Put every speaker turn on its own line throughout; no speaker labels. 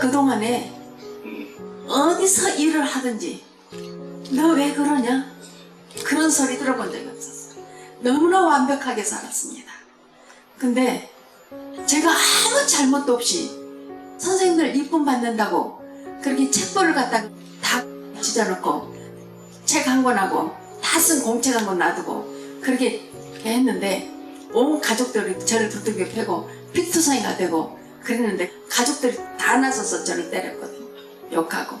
그동안에 어디서 일을 하든지 너 왜 그러냐? 그런 소리 들어본 적이 없었어요. 너무나 완벽하게 살았습니다. 근데 제가 아무 잘못도 없이 선생님들 이쁨 받는다고 그렇게 책벌을 갖다 다 찢어놓고 책 한 권하고 다 쓴 공책 한 권 놔두고 그렇게 했는데 온 가족들이 저를 부둥켜 패고 피투성이가 되고 그랬는데 가족들이 다 나서서 저를 때렸거든요. 욕하고.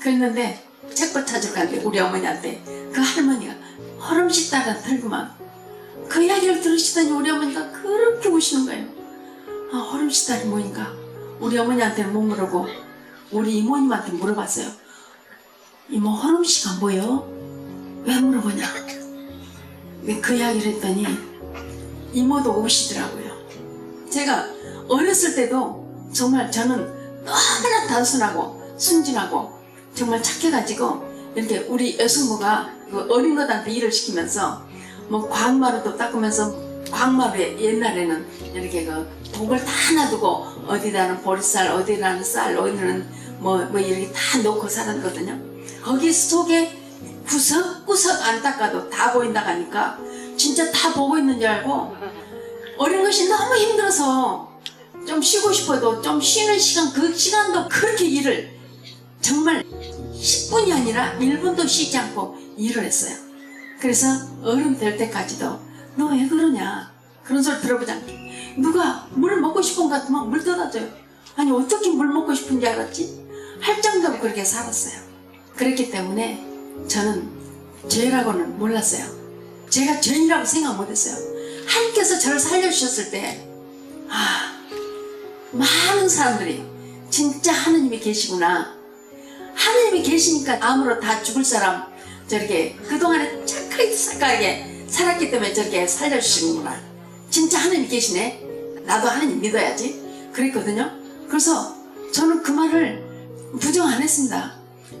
그랬는데 책벌 찾으러 갔는데 우리 어머니한테 그 할머니가 허름씨 딸한 털구만 그 이야기를 들으시더니 우리 어머니가 그렇게 우시는 거예요. 아, 허름씨 딸이 뭐인가? 우리 어머니한테는 못 물어보고 우리 이모님한테 물어봤어요. 이모 허름씨가 뭐요? 왜 물어보냐? 그 이야기를 했더니 이모도 우시더라고요. 제가 어렸을 때도 정말 저는 너무나 단순하고 순진하고 정말 착해가지고 이렇게 우리 여성부가 그 어린 것한테 일을 시키면서 뭐 광마루도 닦으면서 광마루에 옛날에는 이렇게 그 독을 다 놔두고 어디다는 보리쌀 어디다는 쌀 어디는 뭐, 뭐 이렇게 다 놓고 살았거든요. 거기 속에 구석구석 안 닦아도 다 보인다 하니까 진짜 다 보고 있는 줄 알고 어린 것이 너무 힘들어서 좀 쉬고 싶어도 좀 쉬는 시간 그 시간도 그렇게 일을 정말 10분이 아니라 1분도 쉬지 않고 일을 했어요. 그래서 어른 될 때까지도 너 왜 그러냐 그런 소리 들어보지 않게 누가 물 먹고 싶은 것 같으면 물 떠다줘요. 아니 어떻게 물 먹고 싶은지 알았지? 할 정도로 그렇게 살았어요. 그렇기 때문에 저는 죄라고는 몰랐어요. 제가 죄인이라고 생각 못했어요. 하나님께서 저를 살려주셨을 때 아, 많은 사람들이 진짜 하느님이 계시구나. 하느님이 계시니까 암으로 다 죽을 사람 저렇게 그동안에 착하게 착하게 살았기 때문에 저렇게 살려주시는구나. 진짜 하느님 계시네. 나도 하느님 믿어야지. 그랬거든요. 그래서 저는 그 말을 부정 안 했습니다.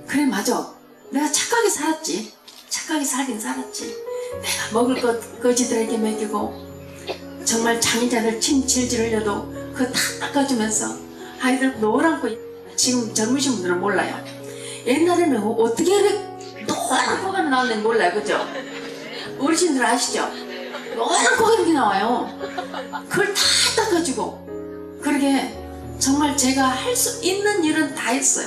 그래 맞아. 내가 착하게 살았지. 착하게 살긴 살았지. 내가 먹을 것 거지들에게 먹이고 정말 장인자들 침 질질 흘려도 그거 다 닦아주면서 아이들 노랗고 지금 젊으신 분들은 몰라요. 옛날에는 어떻게 이렇게 노란 코가 나오는지 몰라요. 그죠? 어르신들 아시죠? 노란 이렇게 나와요. 그걸 다 닦아주고 그러게 정말 제가 할 수 있는 일은 다 했어요.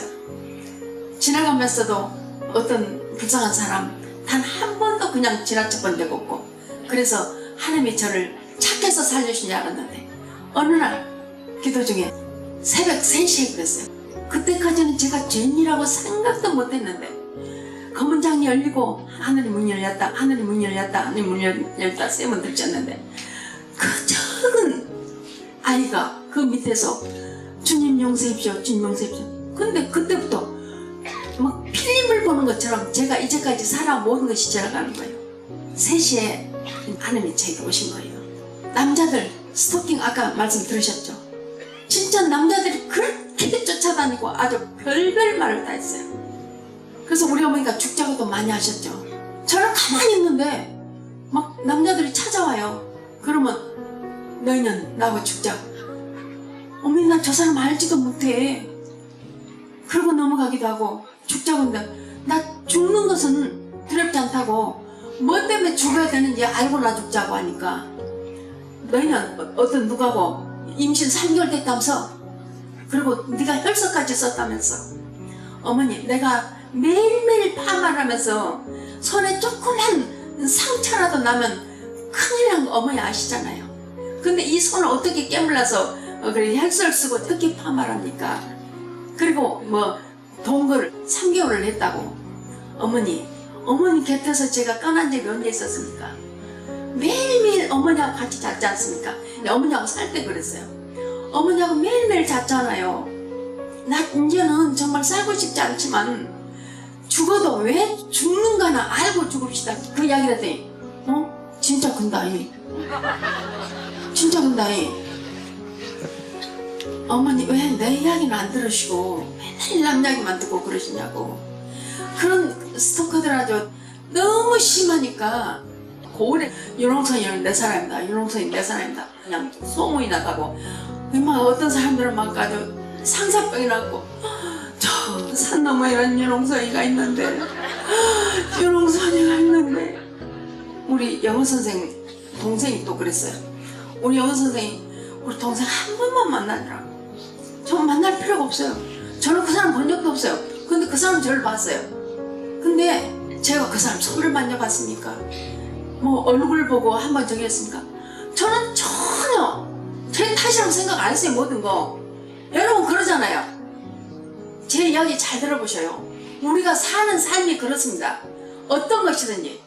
지나가면서도 어떤 불쌍한 사람 단 한 번도 그냥 지나쳐 본 적 없고 그래서 하나님이 저를 착해서 살려주신 줄 알았는데 어느 날 기도 중에 새벽 3시에 그랬어요. 그때까지는 제가 죄인이라고 생각도 못했는데 검은 장이 열리고 하늘이 문이 열렸다 하늘이 문이 열렸다 하늘이 문이 열렸다 세번 들쳤는데 그 작은 아이가 그 밑에서 주님 용서해십시오 주님 용서해십시오. 근데 그때부터 막 필름을 보는 것처럼 제가 이제까지 살아 모든 것이 지나가는 거예요. 3시에 하나님이 제게 오신 거예요. 남자들 스토킹 아까 말씀 들으셨죠 진짜 남자들이 그렇게 쫓아다니고 아주 별별 말을 다 했어요. 그래서 우리 어머니가 죽자고도 많이 하셨죠. 저는 가만히 있는데 막 남자들이 찾아와요. 그러면 너희는 나하고 죽자고. 어머니 나 저 사람 알지도 못해. 그러고 넘어가기도 하고 죽자고 하는데 나 죽는 것은 두렵지 않다고 뭐 때문에 죽어야 되는지 알고 나 죽자고 하니까 너희는 어- 어떤 누가고 임신 3개월 됐다면서? 그리고 네가 혈서까지 썼다면서? 어머니 내가 매일매일 파마를 하면서 손에 조그만 상처라도 나면 큰일 난 거 어머니 아시잖아요. 근데 이 손을 어떻게 깨물어서 어, 그래 혈서를 쓰고 어떻게 파마를 합니까? 그리고 뭐 동거를 3개월을 했다고. 어머니 어머니 곁에서 제가 떠난 적이 언제 있었습니까? 매일매일 어머니하고 같이 잤지 않습니까? 근데 어머니하고 살 때 그랬어요. 어머니하고 매일매일 잤잖아요. 나 이제는 정말 살고 싶지 않지만 죽어도 왜 죽는가나 알고 죽읍시다. 그 이야기를 했더니 어? 진짜 근다이. 진짜 근다이. 어머니 왜 내 이야기는 안 들으시고 맨날 남 이야기만 듣고 그러시냐고. 그런 스토커들 아주 너무 심하니까 고을에 윤홍선이 내 사람이다 윤홍선이 내 사람이다 그냥 소문이 나가고 막 어떤 사람들은 막 아주 상사병이 났고 저 산 너머에 이런 유롱선이가 있는데 유롱선이가 있는데 우리 영어 선생 동생이 또 그랬어요. 우리 영어 선생이 우리 동생 한 번만 만나더라고. 저 만날 필요가 없어요. 저는 그 사람 본 적도 없어요. 근데 그 사람 저를 봤어요. 근데 제가 그 사람 손을 만져봤습니까? 뭐 얼굴 보고 한번 저기 했습니까? 저는 전혀 제 탓이라고 생각 안 했어요 모든 거. 여러분 그러잖아요. 제 이야기 잘 들어보셔요. 우리가 사는 삶이 그렇습니다. 어떤 것이든지